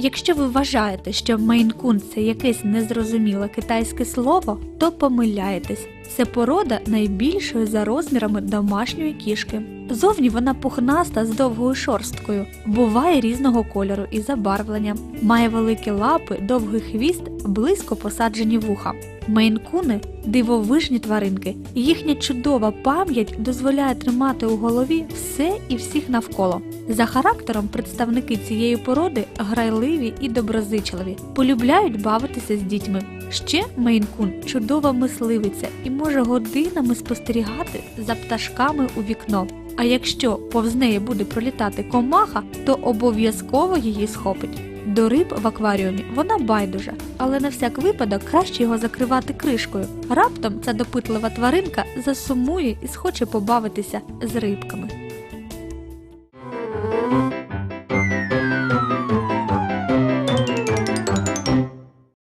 Якщо ви вважаєте, що мейн-кун це якесь незрозуміле китайське слово, то помиляєтесь. Це порода найбільшої за розмірами домашньої кішки. Зовні вона пухнаста з довгою шорсткою, буває різного кольору і забарвлення, має великі лапи, довгий хвіст, близько посаджені вуха. Мейн-куни – дивовижні тваринки, їхня чудова пам'ять дозволяє тримати у голові все і всіх навколо. За характером представники цієї породи грайливі і доброзичливі, полюбляють бавитися з дітьми. Ще Мейн-кун – чудова мисливиця і може годинами спостерігати за пташками у вікно. А якщо повз неї буде пролітати комаха, то обов'язково її схопить. До риб в акваріумі вона байдужа, але на всяк випадок краще його закривати кришкою. Раптом ця допитлива тваринка засумує і схоче побавитися з рибками.